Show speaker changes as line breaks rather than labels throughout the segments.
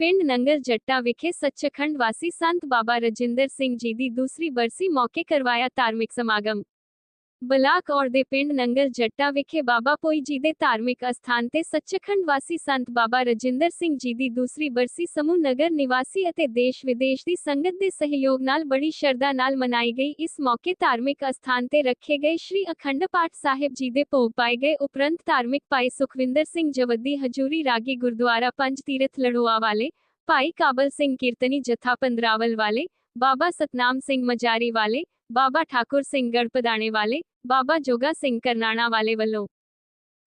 ਪਿੰਡ ਨੰਗਲ ਜੱਟਾ ਵਿਖੇ ਸੱਚਖੰਡ ਵਾਸੀ ਸੰਤ ਬਾਬਾ ਰਜਿੰਦਰ ਸਿੰਘ ਜੀ ਦੀ ਦੂਸਰੀ ਬਰਸੀ ਮੌਕੇ ਕਰਵਾਇਆ ਧਾਰਮਿਕ ਸਮਾਗਮ। ਬਲਾਕ ਔਰ ਦੇ ਪਿੰਡ ਨੰਗਲ ਜੱਟਾ ਵਿਖੇ ਬਾਬਾ ਪੋਈ ਜੀ ਦੇ ਧਾਰਮਿਕ ਅਸਥਾਨ ਤੇ ਸੱਚਖੰਡ ਵਾਸੀ ਸੰਤ ਬਾਬਾ ਰਜਿੰਦਰ ਸਿੰਘ ਜੀ ਦੀ ਦੂਸਰੀ ਬਰਸੀ ਸਮੂਹ ਨਗਰ ਨਿਵਾਸੀ ਅਤੇ ਦੇਸ਼ ਵਿਦੇਸ਼ ਦੀ ਸੰਗਤ ਦੇ ਸਹਿਯੋਗ ਨਾਲ ਬੜੀ ਸ਼ਰਧਾ ਨਾਲ ਮਨਾਈ ਗਈ। ਇਸ ਮੌਕੇ ਧਾਰਮਿਕ ਅਸਥਾਨ ਤੇ ਰੱਖੇ ਗਏ ਸ਼੍ਰੀ ਅਖੰਡ ਪਾਠ ਸਾਹਿਬ ਜੀ ਦੇ ਭੋਗ ਪਾਏ ਗਏ। ਉਪਰੰਤ ਧਾਰਮਿਕ ਭਾਈ ਸੁਖਵਿੰਦਰ ਸਿੰਘ ਜਵੱਦੀ, ਹਜੂਰੀ ਰਾਗੀ ਗੁਰਦੁਆਰਾ ਪੰਜ ਤੀਰਥ ਲੜੋਆ ਵਾਲੇ, ਭਾਈ ਕਾਬਲ ਸਿੰਘ ਕੀਰਤਨੀ ਜਥਾ ਪੰਦਰਾਵਲ ਵਾਲੇ, ਬਾਬਾ ਸਤਨਾਮ ਸਿੰਘ ਮਜਾਰੀ ਵਾਲੇ ਬਾਬਾ ਠਾਕੁਰ ਸਿੰਘ ਗੜਪਦਾਣੇ ਵਾਲੇ ਬਾਬਾ ਜੋਗਾ ਸਿੰਘ ਕਰਨਾਣਾ ਵਾਲੇ ਵੱਲੋਂ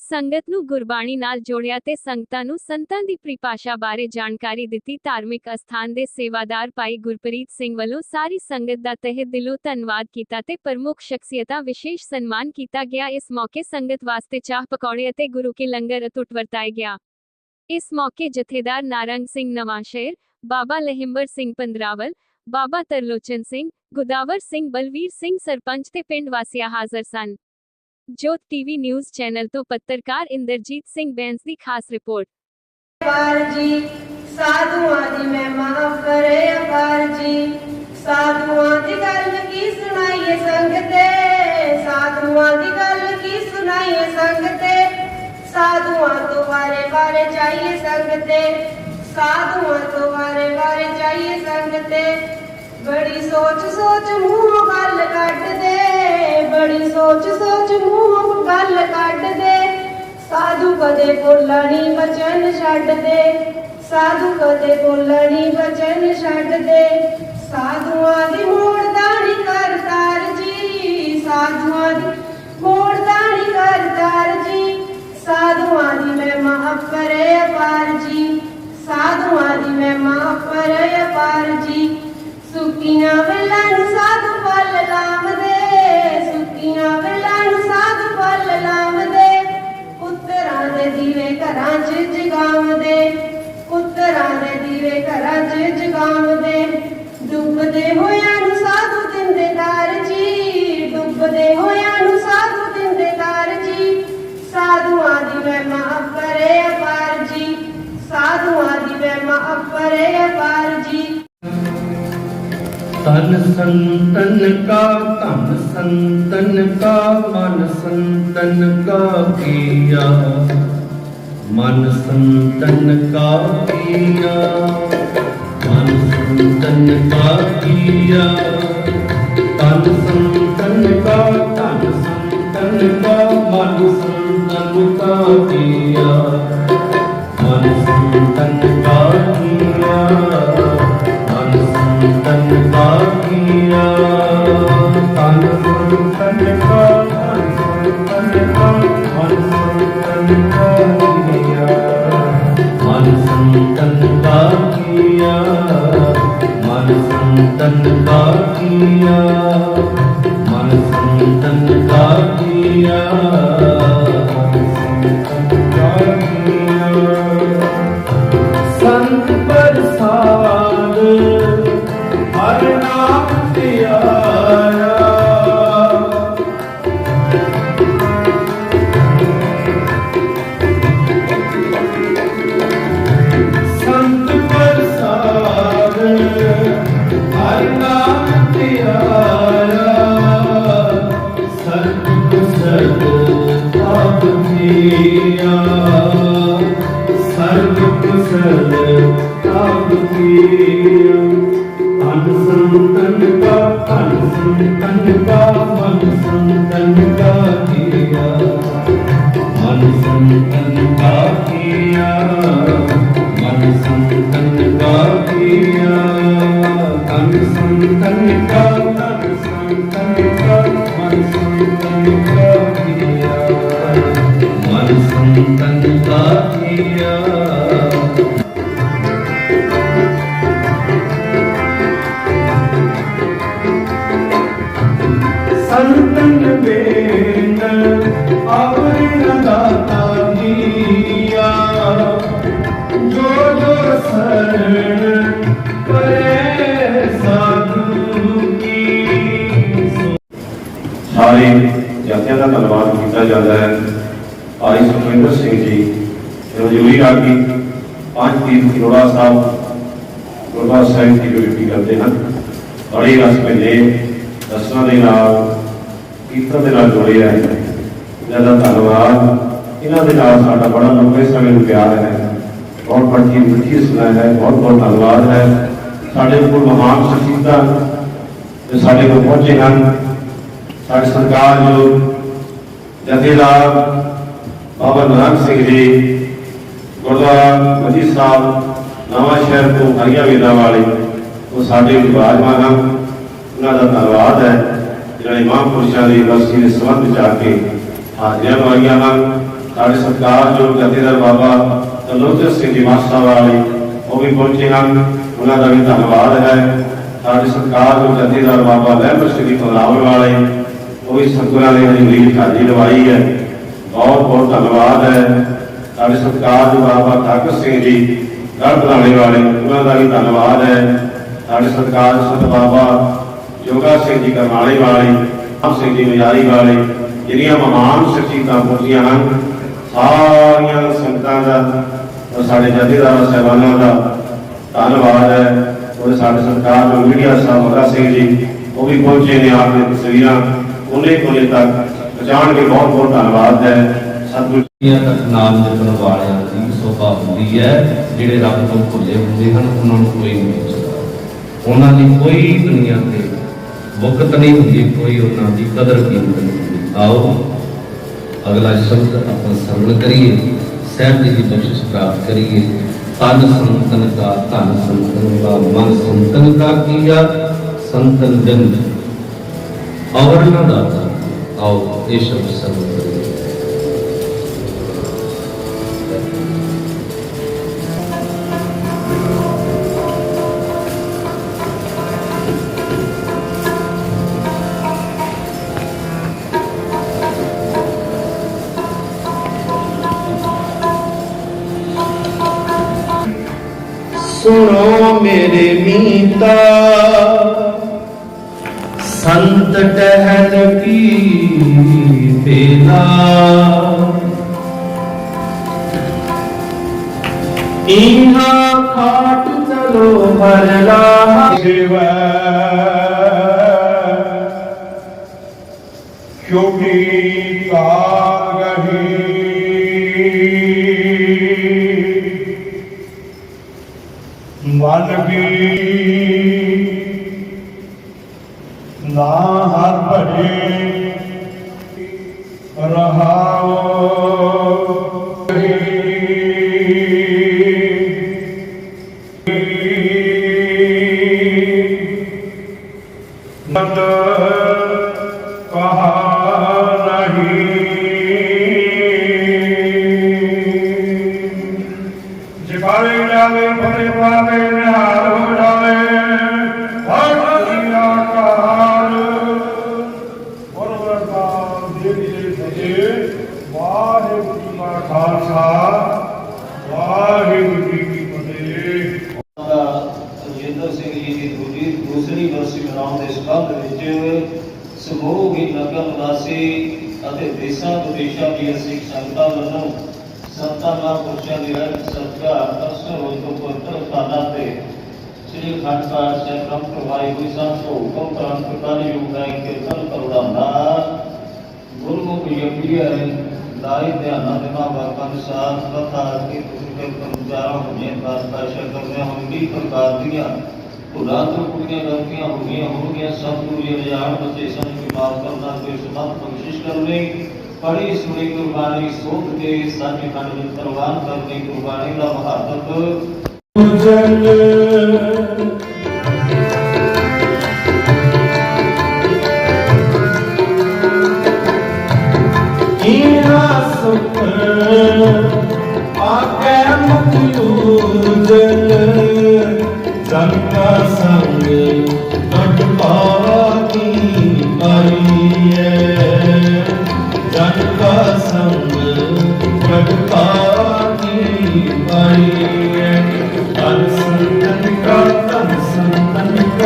ਸੰਗਤ ਨੂੰ ਗੁਰਬਾਣੀ ਨਾਲ ਜੋੜਿਆ ਤੇ ਸੰਗਤਾਂ ਨੂੰ ਸੰਤਾਂ ਦੀ ਪ੍ਰਿਭਾਸ਼ਾ ਬਾਰੇ ਜਾਣਕਾਰੀ ਦਿੱਤੀ ਧਾਰਮਿਕ ਅਸਥਾਨ ਦੇ ਸੇਵਾਦਾਰ ਭਾਈ ਗੁਰਪ੍ਰੀਤ ਸਿੰਘ ਵੱਲੋਂ ਸਾਰੀ ਸੰਗਤ ਦਾ ਤਹਿ ਦਿਲੋਂ ਧੰਨਵਾਦ ਕੀਤਾ ਤੇ ਪ੍ਰਮੁੱਖ ਸ਼ਖਸੀਅਤਾਂ ਵਿਸ਼ੇਸ਼ ਸਨਮਾਨ ਕੀਤਾ ਗਿਆ ਇਸ ਮੌਕੇ ਸੰਗਤ ਵਾਸਤੇ ਚਾਹ ਪਕੌੜੇ ਅਤੇ ਗੁਰੂ ਕੇ ਲੰਗਰ ਅਟੁੱਟ ਵਰਤਾਏ ਗਿਆ ਇਸ ਮੌਕੇ ਜਥੇਦਾਰ ਨਾਰੰਗ ਸਿੰਘ ਨਵਾਂਸ਼ਹਿਰ ਬਾਬਾ ਲਹਿੰਬਰ ਸਿੰਘ ਪੰਦਰਾਵਲ ਬਾਬਾ ਤਰਲੋਚਨ ਸਿੰਘ ਗੁਦਾਵਰ ਸਿੰਘ ਬਲਵੀਰ ਸਿੰਘ ਸਰਪੰਚ ਤੇ ਪਿੰਡ ਵਾਸੀਆਂ ਹਾਜ਼ਰ ਸਨ ਜੋਤ ਟੀਵੀ ਨਿਊਜ਼ ਚੈਨਲ ਤੋਂ ਪੱਤਰਕਾਰ ਇੰਦਰਜੀਤ ਸਿੰਘ ਬੈਂਸ ਦੀ ਖਾਸ ਰਿਪੋਰਟ
ਅਪਾਰ ਜੀ ਸਾਧੂਆਂ ਦੀ ਮਹਿਮਾ ਕਰੇ ਅਪਾਰ ਜੀ ਸਾਧੂਆਂ ਦੀ ਗੱਲ ਕੀ ਸੁਣਾਈਏ ਸੰਗਤੇ ਸਾਧੂਆਂ ਦੀ ਗੱਲ ਕੀ ਸੁਣਾਈਏ ਸੰਗਤੇ ਸਾਧੂਆਂ ਤੋਂ ਵਾਰੇ ਵਾਰੇ ਜਾਈਏ ਸੰਗਤੇ ਸਾਧੂਆਂ ਤੋਂ ਵਾਰੇ ਵਾਰੇ ਜਾਈਏ ਸੰਗਤੇ ਬੜੀ ਸੋਚ ਸੋਚ ਮੂੰਹੋਂ ਗੱਲ ਕੱਢਦੇ। ਬੜੀ ਸੋਚ ਸੋਚ ਮੂੰਹੋਂ ਗੱਲ ਕੱਢਦੇ। ਸਾਧੂ ਕਦੇ ਬੋਲਣੀ ਬਚਨ ਛੱਡਦੇ। ਸਾਧੂ ਕਦੇ ਬੋਲਣੀ ਬਚਨ ਛੱਡਦੇ। ਸਾਧੂਆਂ ਦੀ ਮੋੜਦਾਣੀ ਕਰਤਾਰ ਜੀ ਸਾਧੂਆਂ ਦੀ ਮੋੜਦਾਣੀ ਕਰਤਾਰ ਜੀ ਸਾਧੂਆਂ ਦੀ ਮਹਿਮਾ ਅਪਰੇ ਅਪਾਰ ਜੀ ਸਾਧੂਆਂ ਦੀ ਮੈਂ ਮਹਿਮਾ ਅਪਰੇ ਅਪਾਰ ਜੀ ਸੁੱਕੀਆਂ ਵੇਲਾਂ ਨੂੰ ਸਾਧੂ ਫਲ ਲਾਮਦੇ, ਸੁੱਕੀਆਂ ਵੇਲਾਂ ਨੂੰ ਸਾਧੂ ਫਲ ਲਾਮਦੇ। ਪੁੱਤਰਾਂ ਦੇ ਦੀਵੇ ਘਰਾਂ 'ਚ ਜਗਾਉਂਦੇ, ਪੁੱਤਰਾਂ ਦੇ ਦੀਵੇ ਘਰਾਂ 'ਚ ਜਗਾਉਂਦੇ। ਡੁੱਬਦੇ ਹੋਇਆਂ
ਤਨ ਸੰਤਨ ਕਾ, ਧਨ ਸੰਤਨ ਕਾ, ਮਨ ਸੰਤਨ ਕਾ ਕੀਆ। ਮਨ ਸੰਤਨ ਕਾ ਕੀਆ, ਮਨ ਸੰਤਨ ਕਾ ਕੀਆ। ਤਨ ਸੰਤਨ ਕਾ, ਧਨ ਸੰਤਨ ਕਾ, ਮਨ ਸੰਤਨ ਕਾ ਕੀਆ। ਮਨ ਸੰਤਨ ਕਾ ਕੀਆ। ਮਨ ਸੰਤਨ ਕਾ ਮਨ ਸੰਤਨ ਕਾ ਕੀਆ ਸੰਤਨ ਕਾ ਤਨ ਸੰਤਨ ਕਾ ਮਨ ਸੰਤਨ ਕਾ
ਕੀਤਾ ਜਾਂਦਾ ਹੈ ਆਈ ਸੁਖਵਿੰਦਰ ਸਿੰਘ ਜੀ ਹਜੂਰੀ ਰਾਗੀ ਪੰਜ ਤੀਰਥ ਕਿਰੋੜਾ ਸਾਹਿਬ ਗੁਰਦੁਆਰਾ ਸਾਹਿਬ ਦੀ ਬੇਨਤੀ ਕਰਦੇ ਹਨ ਬੜੀ ਰਸ ਮਿਲੇ ਰਸਨਾ ਦੇ ਨਾਲ ਕੀਰਤਨ ਦੇ ਨਾਲ ਜੁੜੇ ਰਹੇ ਇਹਨਾਂ ਦਾ ਧੰਨਵਾਦ ਇਹਨਾਂ ਦੇ ਨਾਲ ਸਾਡਾ ਬੜਾ ਲੰਬੇ ਸਮੇਂ ਨੂੰ ਪਿਆਰ ਹੈ ਬਹੁਤ ਬੜੀ ਮਿੱਠੀ ਸੁਣਾ ਹੈ ਬਹੁਤ ਬਹੁਤ ਧੰਨਵਾਦ ਹੈ ਸਾਡੇ ਕੋਲ ਮਹਾਨ ਸ਼ਖਸੀਅਤਾਂ ਜੋ ਸਾਡੇ ਕੋਲ ਪਹੁੰਚੇ ਹਨ ਸਾਡੇ ਸਰਕਾਰ ਜੋ ਜਥੇਦਾਰ ਬਾਬਾ ਨਾਨਕ ਸਿੰਘ ਜੀ, ਗੁਰਦੁਆਰਾ ਮਜੀਦ ਸਾਹਿਬ, ਨਵਾਂ ਸ਼ਹਿਰ ਤੋਂ ਹਰੀਆ ਵੇਲਾ ਵਾਲੇ, ਉਹ ਸਾਡੇ ਵਿਭਾਜਮਾਨ ਹਨ। ਉਹਨਾਂ ਦਾ ਧੰਨਵਾਦ ਹੈ, ਜਿਹੜੇ ਮਹਾਂਪੁਰਸ਼ਾਂ ਦੀ ਯੂਨੀਵਰਸਿਟੀ ਦੇ ਸੰਬੰਧ ਵਿੱਚ ਆ ਕੇ ਹਾਜ਼ਰੀਆਂ ਲਵਾਈਆਂ ਹਨ। ਸਾਡੇ ਸਰਕਾਰ ਜੋ ਜਥੇਦਾਰ ਬਾਬਾ ਤਲੋਚਰ ਸਿੰਘ ਜੀ ਮਾਸਾ ਵਾਲੇ, ਉਹ ਵੀ ਪਹੁੰਚੇ ਹਨ। ਉਹਨਾਂ ਦਾ ਵੀ ਧੰਨਵਾਦ ਹੈ। ਸਾਡੇ ਸਰਕਾਰ ਜੋ ਜਥੇਦਾਰ ਬਾਬਾ ਲਹਿਬਰ ਸਿੰਘ ਜੀ ਫਲਾਵਰ ਵਾਲੇ ਉਹ ਵੀ ਸਤਿਗੁਰਾਂ ਨੇ ਹਜ਼ੂਰੀ ਵਿੱਚ ਹਾਜ਼ਰੀ ਲਵਾਈ ਹੈ। ਬਹੁਤ ਬਹੁਤ ਧੰਨਵਾਦ ਹੈ। ਸਾਡੇ ਸਤਿਕਾਰ ਜੋ ਬਾਬਾ ਤਾਕਤ ਸਿੰਘ ਜੀ ਗੜ ਬਣਾਉਣੇ ਵਾਲੇ, ਉਹਨਾਂ ਦਾ ਵੀ ਧੰਨਵਾਦ ਹੈ। ਸਾਡੇ ਸਤਿਕਾਰ ਸਤ ਬਾਬਾ ਜੋਗਾ ਸਿੰਘ ਜੀ ਕਰਮਾਲੇ ਵਾਲੇ ਆਪ ਸਿੰਘ ਜੀ ਮਜਾਰੀ ਵਾਲੇ, ਜਿਹੜੀਆਂ ਮਹਾਨ ਸ਼ਖਸੀਅਤਾਂ ਪਹੁੰਚੀਆਂ ਹਨ, ਸਾਰੀਆਂ ਸੰਗਤਾਂ ਦਾ ਔਰ ਸਾਡੇ ਜਥੇਦਾਰ, ਸਾਹਿਬਾਨਾਂ ਦਾ ਧੰਨਵਾਦ ਹੈ। ਔਰ ਸਾਡੇ ਸਰਕਾਰ ਜੋ ਮੀਡੀਆ ਸਾਹਿਬ ਮਗਾ ਸਿੰਘ ਜੀ, ਉਹ ਵੀ ਪਹੁੰਚੇ ਨੇ ਆਪ ਦੇ ਤਸਵੀਰਾਂ। ਕੋਨੇ ਕੋਨੇ ਤੱਕ ਪਹੁੰਚਾਉਣ ਕੇ ਬਹੁਤ ਬਹੁਤ ਧੰਨਵਾਦ ਹੈ। ਸਤਿਗੁਰੂ
ਦੁਨੀਆ ਤੱਕ ਨਾਮ ਜਪਣ ਵਾਲਿਆਂ ਦੀ ਸੋਭਾ ਹੁੰਦੀ ਹੈ। ਜਿਹੜੇ ਰੱਬ ਤੋਂ ਭੁੱਲੇ ਹੁੰਦੇ ਹਨ, ਉਹਨਾਂ ਨੂੰ ਕੋਈ ਨਹੀਂ ਪੁੱਛਦਾ। ਉਹਨਾਂ ਦੀ ਕੋਈ ਦੁਨੀਆ ਤੇ ਮੁਕਤ ਨਹੀਂ ਹੁੰਦੀ, ਕੋਈ ਉਹਨਾਂ ਦੀ ਕਦਰ ਕੀਮਤ ਨਹੀਂ ਆਓ, ਅਗਲਾ ਸ਼ਬਦ ਆਪਾਂ ਸਰਵਣ ਕਰੀਏ। ਸਹਿਬ ਜੀ ਦੀ ਬਖਸ਼ਿਸ਼ ਪ੍ਰਾਪਤ ਕਰੀਏ। ਤਨ ਸੰਤਨ ਕਾ ਧਨ ਸੰਤਨ ਕਾ, ਮਨ ਸੰਤਨ ਕਾ ਕੀਆ, ਸੰਤਨ ਜਨ ਔਰ ਨਾ ਦਾਤਾ ਆਓ ਇਹ ਸ਼ਬਦ ਸਰਵਣ
ਸੁਣੋ ਮੇਰੇ ਮੀਤਾ ਸੰਤ ਟਹਿਲ ਕੀ ਬੇਲਾ ਇਹਾ ਖਾਟ ਚਲੋ ਮਰਲਾ। ਸਿਵੈ। ਕਿਉਂਕਿ ਕਾਲ ਗਹੀ। ਮਨ ਵੀ
ਸਿੰਘ ਜੀ ਦੀ ਦੂਜੀ, ਦੂਸਰੀ ਵਰਸੀ ਮਨਾਉਣ ਦੇ ਸੰਬੰਧ ਵਿੱਚ ਸਮੂਹ ਹੀ ਨਗਰ ਅਤੇ ਦੇਸ਼ਾਂ ਵਿਦੇਸ਼ਾਂ ਦੀਆਂ ਸਿੱਖ ਸੰਗਤਾਂ ਵੱਲੋਂ ਸੰਤਾਂ ਮਹਾਂਪੁਰਸ਼ਾਂ ਦੀ ਰਹਿਤ ਸਤਿਕਾਰ ਅਕਸਰ ਹੋਈ ਤੋਂ ਪਵਿੱਤਰ ਸਥਾਨਾਂ ਤੇ ਸ੍ਰੀ ਅਖੰਡ ਪਾਠ ਸਾਹਿਬ ਕੰਮ ਕਰਵਾਈ ਹੋਈ ਸੰਤ ਤੋਂ ਹੁਕਮ ਕਰਨ ਪ੍ਰਕਾਰ ਯੋਗ ਦਾ ਇੱਕ ਕੀਰਤਨ ਗੁਰਮੁਖ ਯਪੀਆ ਦਾਈ ਧਿਆਨਾਂ ਦੇ ਮਾਂ ਬਾਪਾਂ ਦੇ ਕੇ ਤੁਸੀਂ ਕੇ ਕਰਮਚਾਰਾਂ ਹੋਣੇ ਬਾਤ ਪਾਸ਼ਾ ਕਰਦੇ ਹਾਂ ਪ੍ਰਕਾਰ ਦੀਆਂ ਭੁੱਲਾਂ ਤੋਂ ਕੁੜੀਆਂ ਗਲਤੀਆਂ ਹੋ ਗਈਆਂ ਹੋਣਗੀਆਂ ਸਭ ਨੂੰ ਇਹ ਜਾਣ ਬਸੇ ਸਨ ਕਿ ਮਾਫ ਕਰਨਾ ਕੋਈ ਸਮਾਤ ਬਖਸ਼ਿਸ਼ ਕਰਨੇ ਪੜੀ ਸੁਣੀ ਕੁਰਬਾਨੀ ਸੋਧ ਕੇ ਸੱਚ ਖੰਡ ਵਿੱਚ ਪ੍ਰਵਾਨ ਕਰਨੀ ਕੁਰਬਾਨੀ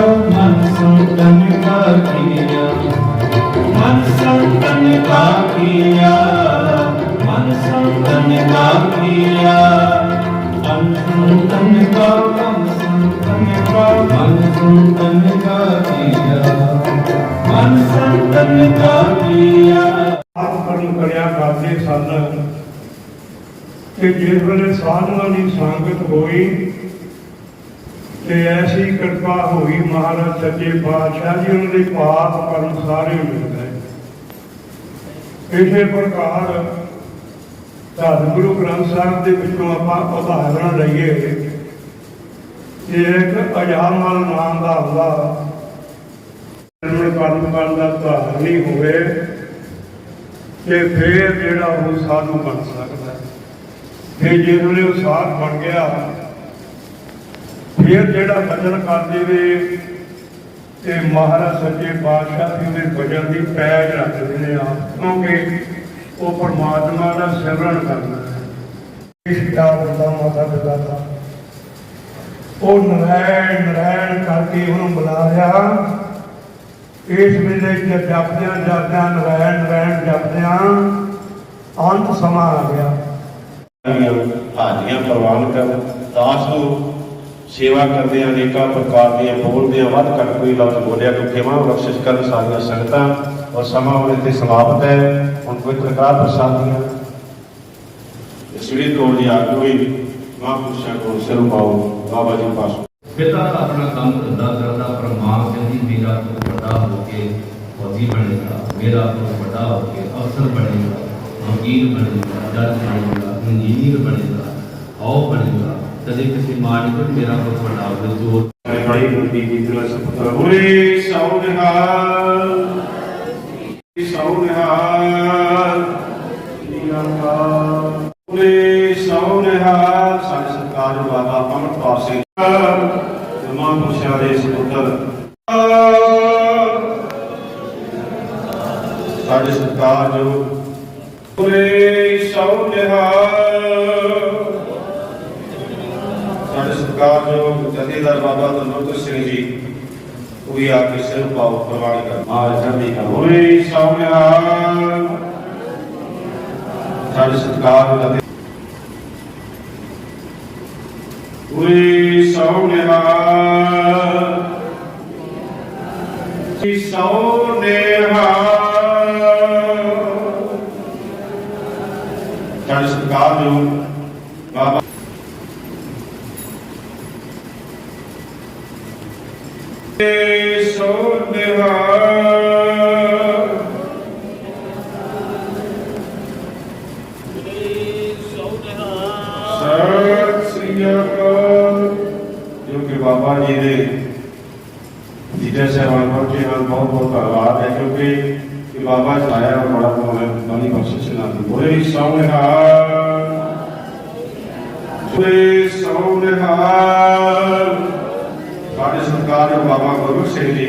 ਮਨ ਸੰਤਨ ਕਾ ਕੀਆ ਮਨ ਸੰਤਨ ਕਾ ਕੀਆ ਮਨ ਸੰਤਨ ਕਾ ਕੀਆ ਮਨ ਸੰਤਨ ਕਾ ਮਨ ਸੰਤਨ ਕਾ ਮਨ ਸੰਤਨ ਕਾ ਕੀਆ ਮਨ ਸੰਤਨ ਕਾ ਕੀਆ ਆਪਣੀ ਕਰਿਆ ਕਰਦੇ ਸਨ ਤੇ ਜਿਸ ਵੇਲੇ ਸਾਧੂਆਂ ਦੀ ਸੰਗਤ ਹੋਈ ਤੇ ਐਸੀ ਕਿਰਪਾ ਹੋਈ ਮਹਾਰਾਜ ਸੱਚੇ ਪਾਤਸ਼ਾਹ ਜੀ, ਉਹਨਾਂ ਦੇ ਪਾਪ ਕਰਮ ਸਾਰੇ ਮਿਲ ਗਏ। ਇਸੇ ਪ੍ਰਕਾਰ ਧੰਨ ਗੁਰੂ ਗ੍ਰੰਥ ਸਾਹਿਬ ਦੇ ਵਿੱਚੋਂ ਆਪਾਂ ਉਦਾਹਰਣ ਲਈਏ। ਕਿ ਇੱਕ ਅਜਾਮਲ ਨਾਮ ਦਾ ਹੁੰਦਾ। ਜਨਮ ਕਰਮ ਕਰਨ ਦਾ ਧਾਰਨ ਨਹੀਂ ਹੋਵੇ ਤੇ ਫੇਰ ਜਿਹੜਾ ਉਹ ਸਾਧੂ ਬਣ ਸਕਦਾ। ਹੈ। ਫਿਰ ਜਿਹੜੇ ਉਹ ਸਾਧ ਬਣ ਗਿਆ ਫਿਰ ਜਿਹੜਾ ਭਜਨ ਕਰ ਦੇਵੇ ਤੇ ਮਹਾਰਾਜ ਸੱਚੇ ਪਾਤਸ਼ਾਹ ਜੀ ਦੇ ਭਜਨ ਦੀ ਪੈਜ ਰੱਖ ਦਿੰਦੇ ਆ, ਕਿਉਂਕਿ ਉਹ ਪਰਮਾਤਮਾ ਦਾ ਸਿਮਰਨ ਕਰਦਾ ਹੈ। ਇਸ ਦਾ ਬੰਦਾ ਮਾਤਾ ਪਿਤਾ ਦਾ। ਉਹ ਨਰਾਇਣ ਨਰੈਣ ਕਰਕੇ ਉਹਨੂੰ ਬੁਲਾ ਰਿਹਾ ਇਸ ਵੇਲੇ ਜੇ ਜਪਦਿਆਂ ਜਪਦਿਆਂ ਨਰੈਣ ਨਰੈਣ ਜਪਦਿਆਂ ਅੰਤ ਸਮਾਂ ਆ ਗਿਆ।
ਹਾਜ਼ਰੀਆਂ ਪ੍ਰਵਾਨ ਕਰ ਦਾਸ ਨੂੰ ਸੇਵਾ ਕਰਦੇ ਆ ਅਨੇਕਾਂ ਪ੍ਰਕਾਰ ਦੀਆਂ ਬੋਲਦੇ ਆ ਵੱਧ ਘੱਟ ਕੋਈ ਲਫ਼ਜ਼ ਬੋਲਿਆ ਤਾਂ ਖਿਮਾ ਬਖਸ਼ਿਸ਼ ਕਰਨ ਸਾਰੀਆਂ ਸੰਗਤਾਂ ਔਰ ਸਮਾਂ ਹੁਣ ਇੱਥੇ ਸਮਾਪਤ ਹੈ। ਹੁਣ ਕੋਈ ਪ੍ਰਕਾਰ ਪ੍ਰਸਾਦ ਦੀਆਂ ਇਸ ਵੇਲੇ ਤੋਂ ਜੀ ਮਹਾਂਪੁਰਸ਼ਾਂ ਕੋਲ ਸਿਰ ਪਾਓ, ਬਾਬਾ ਜੀ ਪਾਸ।
ਪਿਤਾ ਤਾਂ ਆਪਣਾ ਕੰਮ ਧੰਦਾ ਕਰਦਾ ਪਰ ਮਾਂ ਕਹਿੰਦੀ, ਮੇਰਾ ਤੋਂ ਵੱਡਾ ਹੋ ਕੇ ਫੌਜੀ ਬਣੇਗਾ, ਮੇਰਾ ਤੋਂ ਵੱਡਾ ਹੋ ਕੇ ਅਫਸਰ ਬਣੇਗਾ, ਵਕੀਲ ਬਣੇਗਾ, ਜੱਜ ਬਣੇਗਾ, ਇੰਜੀਨੀਅਰ ਬਣੇਗਾ, ਆਓ ਬਣੇਗਾ ਕਦੇ ਕਿਸੇ ਮਾਂ ਨੇ ਮੇਰਾ ਤੋਂ ਵੱਡਾ ਹੋ ਕੇ ਜੋ
ਬੜੀ ਬੁੱਧੀ ਦੀ ਹੋਏ ਸੌ ਨਿਹਾਲ। ਸੌ ਨਿਹਾਲ। ਨਿਰੰਕਾਰ ਹੋਏ ਸੌ ਨਿਹਾਲ। ਸਾਡੇ ਸਰਕਾਰ ਬਾਬਾ ਅਮਰਪਾਲ ਸਿੰਘ ਜਮਾ ਪੁਰਸ਼ਾਂ ਦੇ ਸਪੁੱਤਰ। ਸਾਡੇ ਸਰਕਾਰ ਜੋ ਹੋਏ ਸੌ ਨਿਹਾਲ। ਸਾਡੇ ਸਰਕਾਰ ਜੋ ਜਥੇਦਾਰ ਬਾਬਾ ਤਨਵੰਤ ਸਿੰਘ ਜੀ ਉਹ ਵੀ ਆ ਕੇ ਸਿਰ ਪਾਉ ਪ੍ਰਵਾਨ ਕਰ। ਆ ਚੜ੍ਹਦੀ ਕਲਾ ਹੋਏ ਸੌਮਿਆ ਸਾਡੇ ਜਥੇ ਹੋਏ ਸਰਕਾਰ ਜੋ ਬਾਬਾ ਸੋ ਜੋ ਬਾਬਾ ਜੀ ਦੇ ਜੀਜਾ ਸਾਹਿਬਾਨ ਪਹੁੰਚੇ ਹਨ ਬਹੁਤ ਬਹੁਤ ਧੰਨਵਾਦ ਹੈ ਕਿਉਂਕਿ ਕਿ ਬਾਬਾ ਚਲਾਇਆ ਬੜਾ ਕੋਲ ਬਣੀ ਬਖਸ਼ਿਸ਼ ਨਾਲ ਬੋਲੇ ਸੋਹਣਾ ਬੋਲੇ ਸੋਹਣਾ ਸਾਡੇ ਸਰਕਾਰ ਬਾਬਾ ਗੁਰੂ ਸਿੰਘ ਜੀ।